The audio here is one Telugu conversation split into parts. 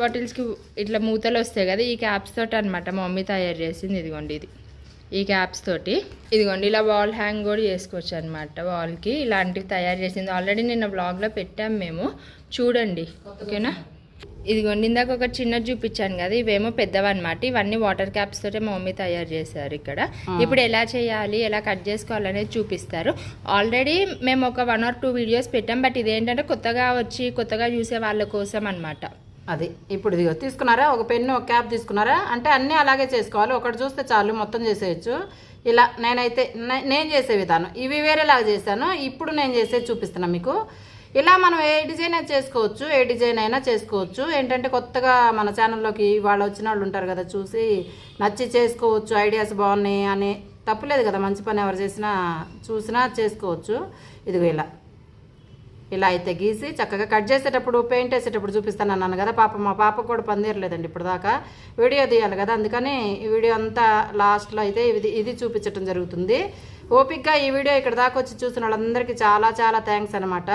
బాటిల్స్కి ఇట్లా మూతలు వస్తాయి కదా ఈ క్యాప్స్ తోటి అనమాట మా మమ్మీ తయారు చేసింది. ఇదిగోండి ఇది. ఈ క్యాప్స్ తోటి. ఇదిగోండి ఇలా వాల్ హ్యాంగ్ కూడా చేసుకోవచ్చు అనమాట వాల్కి ఇలాంటివి తయారు చేసింది. ఆల్రెడీ నిన్న బ్లాగ్లో పెట్టాం మేము. చూడండి. ఓకేనా? ఇదిగోండి ఇందాక ఒక చిన్నది చూపించాను కదా ఇవేమో పెద్దవన్నమాట ఇవన్నీ వాటర్ క్యాప్స్ తోటే మా మమ్మీ తయారు చేశారు ఇక్కడ. ఇప్పుడు ఎలా చేయాలి ఎలా కట్ చేసుకోవాలనేది చూపిస్తారు. ఆల్రెడీ మేము ఒక వన్ ఆర్ టూ వీడియోస్ పెట్టాం బట్ ఇదేంటంటే కొత్తగా వచ్చి కొత్తగా చూసే వాళ్ళ కోసం అనమాట అది. ఇప్పుడు ఇదిగో తీసుకున్నారా? ఒక పెన్ను ఒక క్యాప్ తీసుకున్నారా? అంటే అన్నీ అలాగే చేసుకోవాలి. ఒకటి చూస్తే చాలు మొత్తం చేసేయచ్చు. ఇలా నేనైతే నేను చేసే విధానం. ఇవి వేరేలాగా చేశాను. ఇప్పుడు నేను చేసేది చూపిస్తున్నా మీకు. ఇలా మనం ఏ డిజైన్ అయినా చేసుకోవచ్చు ఏ డిజైన్ అయినా చేసుకోవచ్చు. ఏంటంటే కొత్తగా మన ఛానల్లోకి వాళ్ళు వచ్చిన వాళ్ళు ఉంటారు కదా చూసి నచ్చి చేసుకోవచ్చు ఐడియాస్ బాగున్నాయి అని తప్పులేదు కదా మంచి పని ఎవరు చేసినా చూసినా చేసుకోవచ్చు. ఇదిగో ఇలా. ఇలా అయితే గీసి చక్కగా కట్ చేసేటప్పుడు పెయింట్ వేసేటప్పుడు చూపిస్తాను అన్నాను కదా. పాప మా పాపకు కూడా పందేరలేదండి ఇప్పుడు దాకా వీడియో తీయాలి కదా. అందుకని ఈ వీడియో అంతా లాస్ట్లో అయితే ఇది ఇది చూపించడం జరుగుతుంది. ఓపిక్గా ఈ వీడియో ఇక్కడ దాకా వచ్చి చూసిన వాళ్ళందరికీ చాలా చాలా థ్యాంక్స్ అనమాట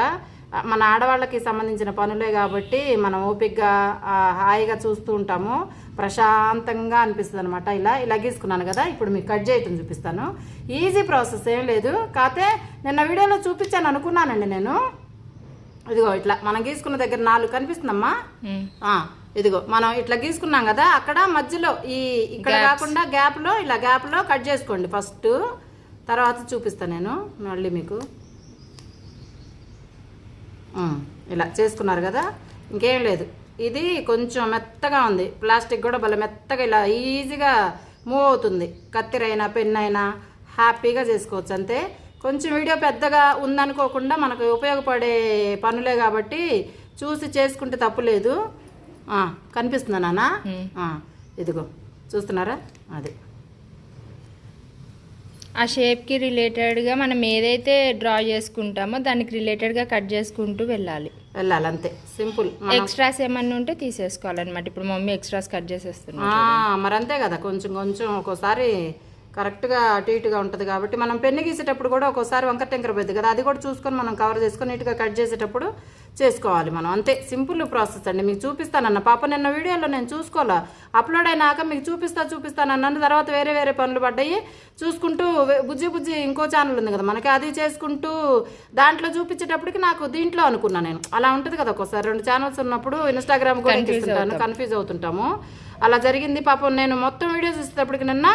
మన ఆడవాళ్ళకి సంబంధించిన పనులే కాబట్టి మనం ఓపిక్గా హాయిగా చూస్తూ ఉంటాము. ప్రశాంతంగా అనిపిస్తుంది అనమాట ఇలా ఇలా గీసుకున్నాను కదా. ఇప్పుడు మీకు కట్ చేయటం చూపిస్తాను. ఈజీ ప్రాసెస్ ఏం లేదు. కాకపోతే నిన్న వీడియోలో చూపించాను అనుకున్నానండి నేను. ఇదిగో ఇట్లా మనం గీసుకున్న దగ్గర నాలుగు కనిపిస్తుందమ్మా. ఇదిగో మనం ఇట్లా గీసుకున్నాం కదా అక్కడ మధ్యలో ఈ ఇక్కడ కాకుండా గ్యాప్లో ఇలా గ్యాప్లో కట్ చేసుకోండి ఫస్ట్. తర్వాత చూపిస్తాను నేను మళ్ళీ మీకు. ఇలా చేసుకున్నారు కదా ఇంకేం లేదు. ఇది కొంచెం మెత్తగా ఉంది. ప్లాస్టిక్ కూడా భలే మెత్తగా ఇలా ఈజీగా మూవ్ అవుతుంది. కత్తిరైనా పెన్ అయినా హ్యాపీగా చేసుకోవచ్చు అంతే. కొంచెం వీడియో పెద్దగా ఉందనుకోకుండా మనకు ఉపయోగపడే పనులే కాబట్టి చూసి చేసుకుంటే తప్పులేదు కనిపిస్తుందా నాన్న? ఇదిగో చూస్తున్నారా? అది. ఆ షేప్కి రిలేటెడ్గా మనం ఏదైతే డ్రా చేసుకుంటామో దానికి రిలేటెడ్గా కట్ చేసుకుంటూ వెళ్ళాలి. వెళ్ళాలి అంతే. సింపుల్. ఎక్స్ట్రాస్ ఏమన్నా ఉంటే తీసేసుకోవాలన్నమాట. ఇప్పుడు మమ్మీ ఎక్స్ట్రాస్ కట్ చేసేస్తున్నాం మరి అంతే కదా. కొంచెం కొంచెం ఒక్కోసారి కరెక్ట్గా అటు ఇటుగా ఉంటుంది కాబట్టి మనం పెన్ను గీసేటప్పుడు కూడా ఒక్కోసారి వంకర టెంకర పోద్ది కదా అది కూడా చూసుకొని మనం కవర్ చేసుకొని నీట్గా కట్ చేసేటప్పుడు చేసుకోవాలి మనం. అంతే సింపుల్ ప్రాసెస్ అండి. మీకు చూపిస్తానన్న పాప నిన్న వీడియోలో నేను చూసుకోవాలా అప్లోడ్ అయినాక మీకు చూపిస్తా చూపిస్తానన్నాను తర్వాత వేరే వేరే పనులు పడ్డాయి. చూసుకుంటూ బుజ్జి బుజ్జి ఇంకో ఛానల్ ఉంది కదా మనకి అది చేసుకుంటూ దాంట్లో చూపించేటప్పటికి నాకు దీంట్లో అనుకున్నా నేను. అలా ఉంటుంది కదా ఒక్కోసారి రెండు ఛానల్స్ ఉన్నప్పుడు ఇన్స్టాగ్రామ్ కూడా కన్ఫ్యూజ్ అవుతుంటాము. అలా జరిగింది. పాపం నేను మొత్తం వీడియోస్ ఇచ్చేటప్పటికి నిన్న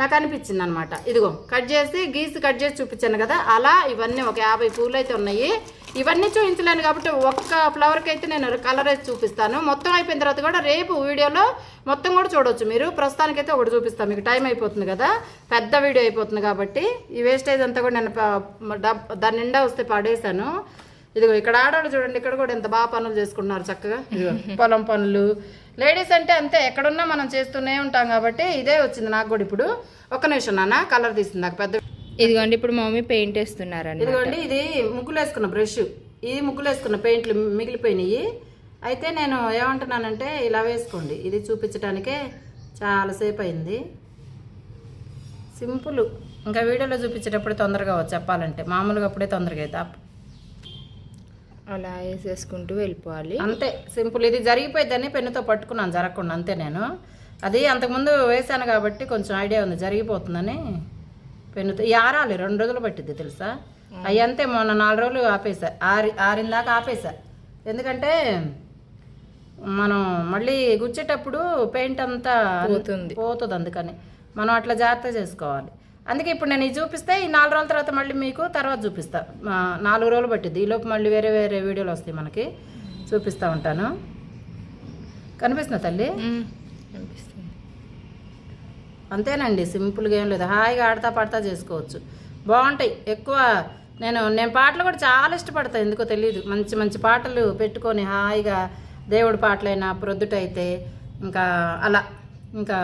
నాకు అనిపించింది అనమాట ఇదిగో కట్ చేసి గీసి కట్ చేసి చూపించాను కదా అలా ఇవన్నీ ఒక యాభై పూలు అయితే ఉన్నాయి. ఇవన్నీ చూపించలేను కాబట్టి ఒక్క ఫ్లవర్కి అయితే నేను కలర్ అయితే చూపిస్తాను. మొత్తం అయిపోయిన తర్వాత కూడా రేపు వీడియోలో మొత్తం కూడా చూడవచ్చు మీరు. ప్రస్తుతానికైతే ఒకటి చూపిస్తాను మీకు టైం అయిపోతుంది కదా. పెద్ద వీడియో అయిపోతుంది కాబట్టి. ఈ వేస్టేజ్ అంతా కూడా నేను దాని నిండా వస్తే పడేశాను. ఇదిగో ఇక్కడ ఆడవాళ్ళు చూడండి ఇక్కడ కూడా ఎంత బాగా పనులు చేసుకుంటున్నారు చక్కగా. ఇదిగో. పొలం పనులు. లేడీస్ అంటే అంతే ఎక్కడున్నా మనం చేస్తూనే ఉంటాం కాబట్టి ఇదే వచ్చింది నాకు కూడా ఇప్పుడు. ఒక్క నిమిషం నాన్న కలర్ తీసింది నాకు పెద్ద ఇదిగోండి ఇప్పుడు మా మమ్మీ పెయింట్ వేస్తున్నారండి ఇదిగోండి ఇది ముగ్గులు వేసుకున్న బ్రష్ ఇది ముగ్గులు వేసుకున్న పెయింట్లు మిగిలిపోయినాయి. అయితే నేను ఏమంటున్నానంటే ఇలా వేసుకోండి. ఇది చూపించడానికే చాలాసేపు అయింది. సింపుల్ ఇంకా వీడియోలో చూపించేటప్పుడు తొందరగా చెప్పాలంటే. మామూలుగా అప్పుడే తొందరగా అయితే అలా వేసేసుకుంటూ వెళ్ళిపోవాలి. అంతే సింపుల్. ఇది జరిగిపోయిద్దని పెన్నుతో పట్టుకున్నాను జరగకుండా అంతే నేను. అది అంతకుముందు వేసాను కాబట్టి కొంచెం ఐడియా ఉంది జరిగిపోతుందని. పెన్నుతో ఈ ఆరాలి రెండు రోజులు పట్టిద్ది తెలుసా? అవి అంతే మొన్న నాలుగు రోజులు ఆపేసా. ఆరి ఆరిన దాకా ఆపేసా. ఎందుకంటే మనం మళ్ళీ గుచ్చేటప్పుడు పెయింట్ అంతా పోతుంది. పోతుంది అందుకని. మనం అట్లా జాగ్రత్త చేసుకోవాలి. అందుకే ఇప్పుడు నేను ఇది చూపిస్తే ఈ నాలుగు రోజుల తర్వాత మళ్ళీ మీకు తర్వాత చూపిస్తా. నాలుగు రోజులు పట్టిద్ది. ఈలోపు మళ్ళీ వేరే వేరే వీడియోలు వస్తాయి మనకి. చూపిస్తూ ఉంటాను. కనిపిస్తుందా తల్లి? అంతేనండి సింపుల్గా ఏం లేదు. హాయిగా ఆడతా పాడతా చేసుకోవచ్చు. బాగుంటాయి. ఎక్కువ నేను నేను పాటలు కూడా చాలా ఇష్టపడతాను ఎందుకో తెలియదు మంచి మంచి పాటలు పెట్టుకొని హాయిగా దేవుడి పాటలైనా ప్రొద్దుటైతే ఇంకా అలా. ఇంకా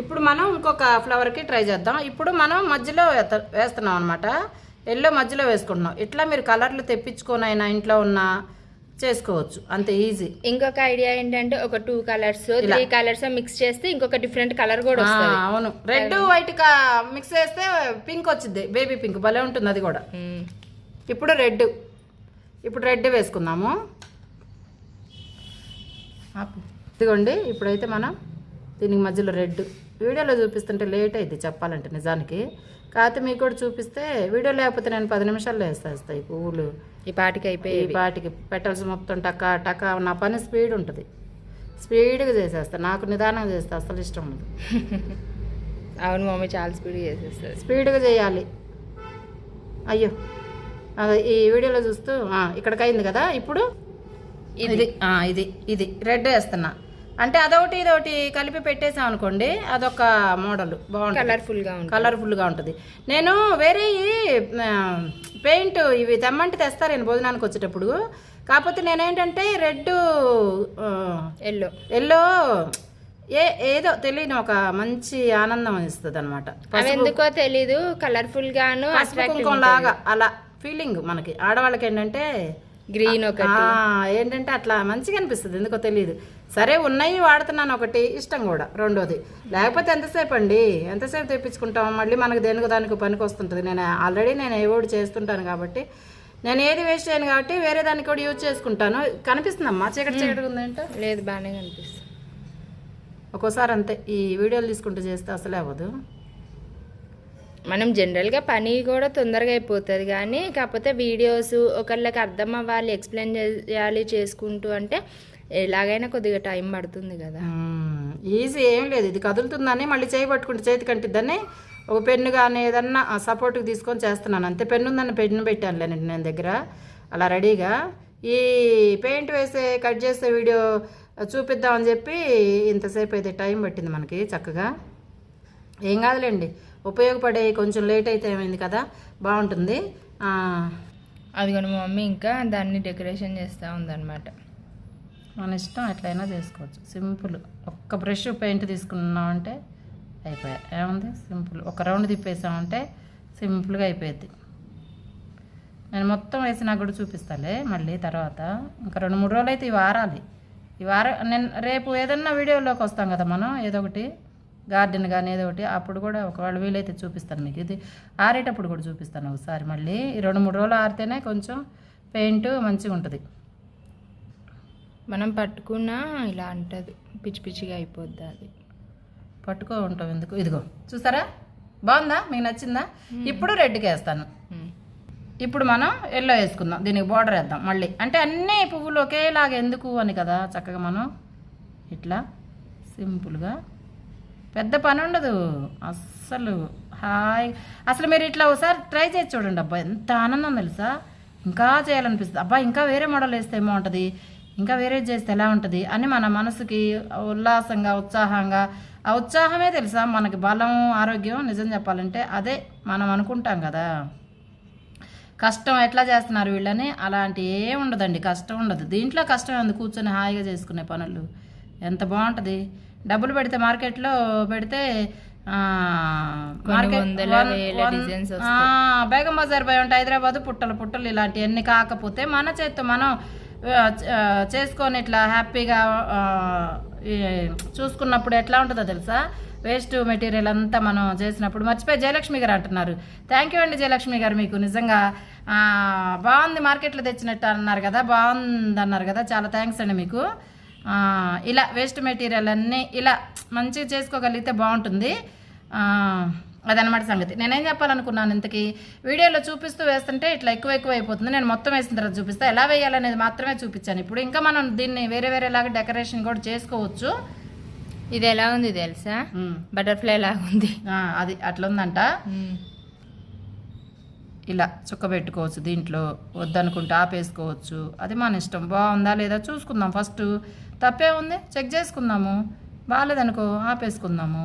ఇప్పుడు మనం ఇంకొక ఫ్లవర్కి ట్రై చేద్దాం. ఇప్పుడు మనం మధ్యలో వేస్తున్నాం అనమాట ఎల్లో మధ్యలో వేసుకుంటున్నాం. ఇట్లా మీరు కలర్లు తెప్పించుకొని అయినా ఇంట్లో ఉన్న చేసుకోవచ్చు. అంతే ఈజీ ఇంకొక ఐడియా ఏంటంటే ఒక two colours three colours mix చేస్తే ఇంకొక డిఫరెంట్ కలర్ కూడా అవును. రెడ్ వైట్ మిక్స్ చేస్తే పింక్ వచ్చింది బేబీ పింక్ భలే ఉంటుంది అది కూడా. మ్మ్. ఇప్పుడు రెడ్ ఇప్పుడు రెడ్ వేసుకుందాము. ఇదిగోండి ఇప్పుడైతే మనం దీనికి మధ్యలో రెడ్ వీడియోలో చూపిస్తుంటే లేట్ అయింది చెప్పాలంటే నిజానికి. కాకపోతే మీకు కూడా చూపిస్తే వీడియో లేకపోతే నేను పది నిమిషాల్లో వేసేస్తాయి పువ్వులు ఈ పాటికి అయిపోయి ఈ పాటికి పెట్టాల్సి మొత్తం టక టక నా పని స్పీడ్ ఉంటుంది. స్పీడ్గా చేసేస్తా నాకు నిదానంగా చేస్తే అసలు ఇష్టం ఉండదు. అవును మమ్మీ చాలా స్పీడ్ చేసేస్తుంది. స్పీడ్గా చేయాలి. అయ్యో అదే ఈ వీడియోలో చూస్తూ ఇక్కడికి అయింది కదా ఇప్పుడు? ఇది ఇది ఇది రెడ్ వేస్తున్నా. అంటే అదొకటి ఇదొకటి కలిపి పెట్టేసాం అనుకోండి అదొక మోడల్ బాగుంటుంది. కలర్ఫుల్గా ఉంటుంది. కలర్ఫుల్గా ఉంటుంది. నేను వేరే పెయింట్ ఇవి తెమ్మంటే తెస్తారు నేను భోజనానికి వచ్చేటప్పుడు. కాకపోతే నేనేంటంటే రెడ్ ఎల్లో ఎల్లో ఏ ఏదో తెలియని ఒక మంచి ఆనందం ఇస్తుంది అనమాట ఎందుకో తెలీదు కలర్ఫుల్ గాను లాగా అలా ఫీలింగ్ మనకి. ఆడవాళ్ళకి ఏంటంటే గ్రీన్ ఒకటి. ఏంటంటే అట్లా మంచిగా అనిపిస్తుంది ఎందుకో తెలియదు సరే ఉన్నాయి వాడుతున్నాను ఒకటి ఇష్టం కూడా రెండోది. లేకపోతే ఎంతసేపు అండి? ఎంతసేపు తెప్పించుకుంటాం? మళ్ళీ మనకు దేనికి దానికి పనికి వస్తుంటుంది. నేను ఆల్రెడీ నేను ఏవోడు చేస్తుంటాను కాబట్టి. నేను ఏది వేస్ట్ చేయను కాబట్టి వేరే దానికి కూడా యూజ్ చేసుకుంటాను. కనిపిస్తుందమ్మా? చీకటి చీకటి ఉందేంటో లేదు బాగానే కనిపిస్తుంది. ఒక్కోసారి అంతే. ఈ వీడియోలు తీసుకుంటూ చేస్తే అసలే అవ్వదు. మనం జనరల్గా పని కూడా తొందరగా అయిపోతుంది కానీ కాకపోతే వీడియోస్ ఒకళ్ళకి అర్థం అవ్వాలి ఎక్స్ప్లెయిన్ చేయాలి చేసుకుంటూ అంటే ఎలాగైనా కొద్దిగా టైం పడుతుంది కదా. ఈజీ ఏం లేదు. ఇది కదులుతుందని మళ్ళీ చేయి పట్టుకుంటే చేతి కంటిద్దని ఒక పెన్ను కానీ ఏదన్నా సపోర్ట్కి తీసుకొని చేస్తున్నాను. అంతే పెన్ను ఉందని పెన్ను పెట్టానులేనండి నేను దగ్గర. అలా రెడీగా ఈ పెయింట్ వేసే కట్ చేసే వీడియో చూపిద్దామని చెప్పి ఇంతసేపు అయితే టైం పట్టింది మనకి చక్కగా. ఏం కాదులేండి. ఉపయోగపడే కొంచెం లేట్ అయితే ఏమైంది కదా? బాగుంటుంది. ఆ, అది కూడా మా మమ్మీ ఇంకా దాన్ని డెకరేషన్ చేస్తూ ఉందన్నమాట. మన ఇష్టం ఎట్లయినా చేసుకోవచ్చు. సింపుల్. ఒక్క బ్రష్ పెయింట్ తీసుకున్నామంటే అయిపోయా. ఏముంది? సింపుల్. ఒక రౌండ్ తిప్పేసామంటే సింపుల్గా అయిపోయింది నేను మొత్తం వేసి నాకు కూడా చూపిస్తాలే మళ్ళీ తర్వాత. ఇంకా రెండు మూడు రోజులు అయితే ఈ వారాలి. ఈ వారం నేను రేపు ఏదన్నా వీడియోలోకి వస్తాం కదా మనం? ఏదో ఒకటి. గార్డెన్ కానీ ఏదో ఒకటి అప్పుడు కూడా ఒకవేళ వీలైతే చూపిస్తాను మీకు. ఇది ఆరేటప్పుడు కూడా చూపిస్తాను ఒకసారి మళ్ళీ. రెండు మూడు రోజులు ఆరితేనే కొంచెం పెయింట్ మంచిగా ఉంటుంది. మనం పట్టుకున్నా ఇలా అంటది. పిచ్చి పిచ్చిగా అయిపోద్ది అది. పట్టుకో ఉంటాం ఎందుకు? ఇదిగో చూసారా? బాగుందా? మీకు నచ్చిందా? ఇప్పుడు రెడ్కి వేస్తాను. ఇప్పుడు మనం ఎల్లో వేసుకుందాం. దీనికి బార్డర్ వేద్దాం మళ్ళీ. అంటే అన్ని పువ్వులు ఒకేలాగా ఎందుకు అని కదా చక్కగా మనం ఇట్లా సింపుల్గా పెద్ద పని ఉండదు అస్సలు హాయ్. అసలు మీరు ఇట్లా ఒకసారి ట్రై చేసి చూడండి అబ్బా ఎంత ఆనందం తెలుసా? ఇంకా చేయాలనిపిస్తుంది. అబ్బా ఇంకా వేరే మోడల్ వేస్తే ఏమో ఇంకా వేరే చేస్తే ఎలా ఉంటుంది? అని మన మనసుకి ఉల్లాసంగా ఉత్సాహంగా ఆ ఉత్సాహమే తెలుసా? మనకి బలం ఆరోగ్యం నిజం చెప్పాలంటే అదే మనం అనుకుంటాం కదా. కష్టం ఎట్లా చేస్తున్నారు వీళ్ళని? అలాంటి ఏం ఉండదండి. కష్టం ఉండదు. దీంట్లో కష్టం ఉంది కూర్చొని హాయిగా చేసుకునే పనులు. ఎంత బాగుంటుంది? డబ్బులు పెడితే మార్కెట్లో పెడితే బేగం బజార్ పోయి ఉంటే హైదరాబాద్ పుట్టలు పుట్టలు ఇలాంటివన్నీ కాకపోతే మన చేత్తో మనం చేసుకొని ఇట్లా హ్యాపీగా చూసుకున్నప్పుడు ఎట్లా ఉంటుందో తెలుసా? వేస్ట్ మెటీరియల్ అంతా మనం చేసినప్పుడు మర్చిపోయి జయలక్ష్మి గారు అంటున్నారు. థ్యాంక్ యూ అండి జయలక్ష్మి గారు మీకు నిజంగా. బాగుంది మార్కెట్లో తెచ్చినట్టు అన్నారు కదా బాగుంది అన్నారు కదా చాలా థ్యాంక్స్ అండి మీకు. ఇలా వేస్ట్ మెటీరియల్ అన్నీ ఇలా మంచిగా చేసుకోగలిగితే బాగుంటుంది. అదనమాట సంగతి. నేనేం చెప్పాలనుకున్నాను ఇంతకీ? వీడియోలో చూపిస్తూ వేస్తుంటే ఇట్లా ఎక్కువ ఎక్కువ అయిపోతుంది. నేను మొత్తం వేసిన తర్వాత చూపిస్తా. ఎలా వేయాలనేది మాత్రమే చూపించాను. ఇప్పుడు ఇంకా మనం దీన్ని వేరే వేరేలాగా డెకరేషన్ కూడా చేసుకోవచ్చు. ఇది ఎలా ఉంది తెలుసా. బటర్ఫ్లై లాగా ఉంది అది అట్లా ఉందంట ఇలా చుక్క పెట్టుకోవచ్చు దీంట్లో వద్దనుకుంటే ఆపేసుకోవచ్చు. అది మన ఇష్టం. బాగుందా లేదా చూసుకుందాం. ఫస్ట్ తప్పే ఉంది. చెక్ చేసుకుందాము. బాగాలేదనుకో ఆపేసుకుందాము.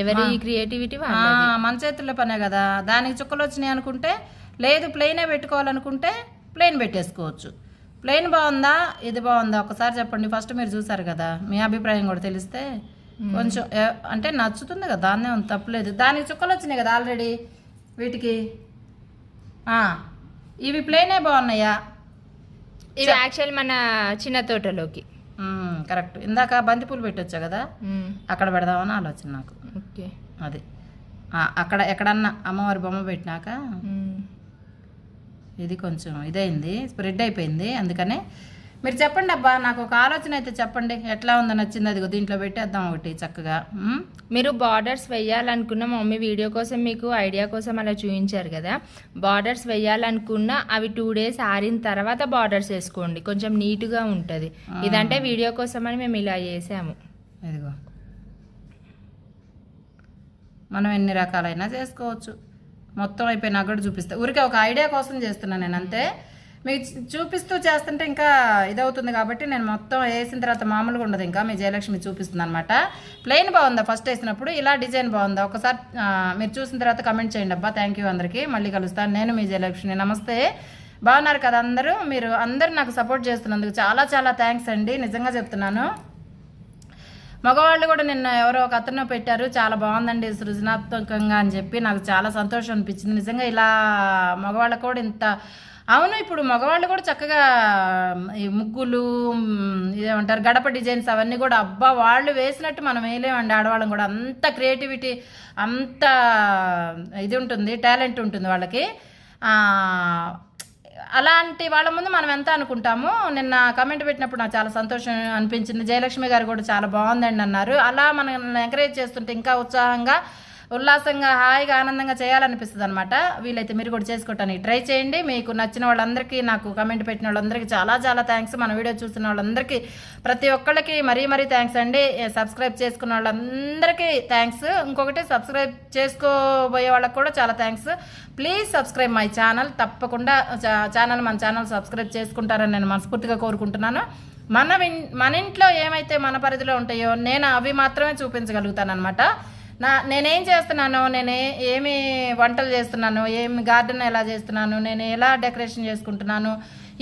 ఎవరి క్రియేటివిటీ మన చేతుల్లో పనే కదా. దానికి చుక్కలు వచ్చినాయి అనుకుంటే లేదు ప్లెయినే పెట్టుకోవాలనుకుంటే ప్లెయిన్ పెట్టేసుకోవచ్చు. ప్లెయిన్ బాగుందా? ఇది బాగుందా? ఒకసారి చెప్పండి. ఫస్ట్ మీరు చూసారు కదా. మీ అభిప్రాయం కూడా తెలిస్తే కొంచెం అంటే నచ్చుతుంది కదా. దాన్నే ఉంది తప్పలేదు. దానికి చుక్కలు వచ్చినాయి కదా ఆల్రెడీ. వీటికి? ఇవి ప్లెయినే బాగున్నాయా? ఇది యాక్చువల్ మన చిన్న తోటలోకి. కరెక్ట్ ఇందాక బంతిపూలు పెట్టొచ్చా కదా? అక్కడ పెడదామని ఆలోచన నాకు. ఓకే. అది. అక్కడ ఎక్కడన్నా అమ్మవారి బొమ్మ పెట్టినాక ఇది కొంచెం ఇదైంది స్ప్రెడ్ అయిపోయింది. అందుకనే మీరు చెప్పండి అబ్బా నాకు ఒక ఆలోచన అయితే చెప్పండి. ఎట్లా ఉందో నచ్చింది అదిగో దీంట్లో పెట్టేద్దాం ఒకటి చక్కగా. మీరు బార్డర్స్ వేయాలనుకున్న మమ్మీ వీడియో కోసం మీకు ఐడియా కోసం అలా చూపించారు కదా. బార్డర్స్ వేయాలనుకున్న అవి టూ డేస్ ఆరిన తర్వాత బార్డర్స్ వేసుకోండి. కొంచెం నీట్గా ఉంటుంది. ఇదంటే వీడియో కోసం అని మేము ఇలా చేసాము. ఇదిగో మనం ఎన్ని రకాలైనా చేసుకోవచ్చు. మొత్తం అయిపోయినా కూడా చూపిస్తా. ఊరికే ఒక ఐడియా కోసం చేస్తున్నాను నేను అంతే? మీకు చూపిస్తూ చేస్తుంటే ఇంకా ఇదవుతుంది కాబట్టి నేను మొత్తం వేసిన తర్వాత మామూలుగా ఉండదు ఇంకా. మీ జయలక్ష్మి చూపిస్తుంది అనమాట ప్లెయిన్ బాగుందా? ఫస్ట్ వేసినప్పుడు ఇలా డిజైన్ బాగుందా? ఒకసారి మీరు చూసిన తర్వాత కమెంట్ చేయండి అబ్బా. థ్యాంక్ యూ అందరికీ. మళ్ళీ కలుస్తాను. నేను మీ జయలక్ష్మి. నమస్తే. బాగున్నారు కదా అందరూ? మీరు అందరూ నాకు సపోర్ట్ చేస్తున్నందుకు చాలా చాలా థ్యాంక్స్ అండి. నిజంగా చెప్తున్నాను. మగవాళ్ళు కూడా నిన్న ఎవరో ఒక అతను పెట్టారు. చాలా బాగుందండి సృజనాత్మకంగా అని చెప్పి. నాకు చాలా సంతోషం అనిపించింది. నిజంగా ఇలా మగవాళ్ళకు కూడా ఇంత అవును ఇప్పుడు మగవాళ్ళు కూడా చక్కగా ఈ ముగ్గులు ఏమంటారు ఇదేమంటారు గడప డిజైన్స్ అవన్నీ కూడా అబ్బా వాళ్ళు వేసినట్టు మనం వేయలేమండి ఆడవాళ్ళం కూడా. అంత క్రియేటివిటీ అంత ఇది ఉంటుంది టాలెంట్ ఉంటుంది వాళ్ళకి. అలాంటి వాళ్ళ ముందు మనం ఎంత అనుకుంటామో నిన్న కమెంట్ పెట్టినప్పుడు నాకు చాలా సంతోషం అనిపించింది. జయలక్ష్మి గారు కూడా చాలా బాగుందండి అన్నారు. అలా మనం ఎంకరేజ్ చేస్తుంటే ఇంకా ఉత్సాహంగా ఉల్లాసంగా హాయిగా ఆనందంగా చేయాలనిపిస్తుంది అనమాట వీలైతే మీరు కూడా చేసుకోవటానికి ట్రై చేయండి. మీకు నచ్చిన వాళ్ళందరికీ నాకు కమెంట్ పెట్టిన వాళ్ళందరికీ చాలా చాలా థ్యాంక్స్ మన వీడియో చూసిన వాళ్ళందరికీ ప్రతి ఒక్కళ్ళకి మరీ మరీ థ్యాంక్స్ అండి. సబ్స్క్రైబ్ చేసుకున్న వాళ్ళందరికీ థ్యాంక్స్ ఇంకొకటి సబ్స్క్రైబ్ చేసుకోబోయే వాళ్ళకి కూడా చాలా thanks please subscribe my channel. తప్పకుండా చా- ఛానల్ మన ఛానల్ సబ్స్క్రైబ్ చేసుకుంటారని నేను మనస్ఫూర్తిగా కోరుకుంటున్నాను. మన విన్- మన ఇంట్లో ఏమైతే మన పరిధిలో ఉంటాయో నేను అవి మాత్రమే చూపించగలుగుతాను అనమాట నా నేనేం చేస్తున్నాను నేను ఏమి వంటలు చేస్తున్నాను ఏమి గార్డెన్ ఎలా చేస్తున్నాను నేను ఎలా డెకరేషన్ చేసుకుంటున్నాను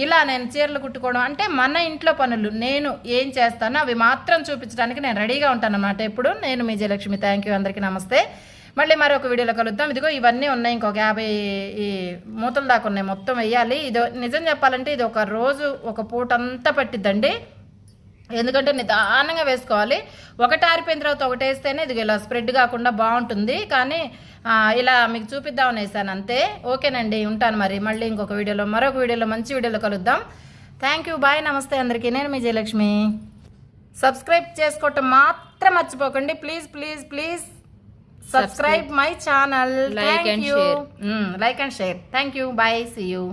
ఇలా నేను చీరలు కుట్టుకోవడం అంటే మన ఇంట్లో పనులు. నేను ఏం చేస్తానో అవి మాత్రం చూపించడానికి నేను రెడీగా ఉంటాను అన్నమాట ఎప్పుడు? నేను మీ జయలక్ష్మి. థ్యాంక్ యూ అందరికీ నమస్తే. మళ్ళీ మరొక వీడియోలో కలుద్దాం. ఇదిగో ఇవన్నీ ఉన్నాయి. ఇంకొక యాభై ఈ మూతలు దాకా ఉన్నాయి. మొత్తం వేయాలి ఇది నిజం చెప్పాలంటే ఇది ఒక రోజు ఒక పూట అంతా పట్టిద్దండి. ఎందుకంటే నిదానంగా వేసుకోవాలి. ఒకటి ఆరిపోయిన తర్వాత ఒకటి వేస్తేనే ఇది ఇలా స్ప్రెడ్ కాకుండా బాగుంటుంది. కానీ ఇలా మీకు చూపిద్దామని వేసాను అంతే. ఓకేనండి ఉంటాను మరి. మళ్ళీ ఇంకొక వీడియోలో మరొక వీడియోలో మంచి వీడియోలో కలుద్దాం. థ్యాంక్ యూ బాయ్ నమస్తే అందరికీ. నేను మీ జయలక్ష్మి. సబ్స్క్రైబ్ చేసుకోవటం మాత్రం మర్చిపోకండి. Please please please subscribe my channel and you share. Like and share thank you bye see you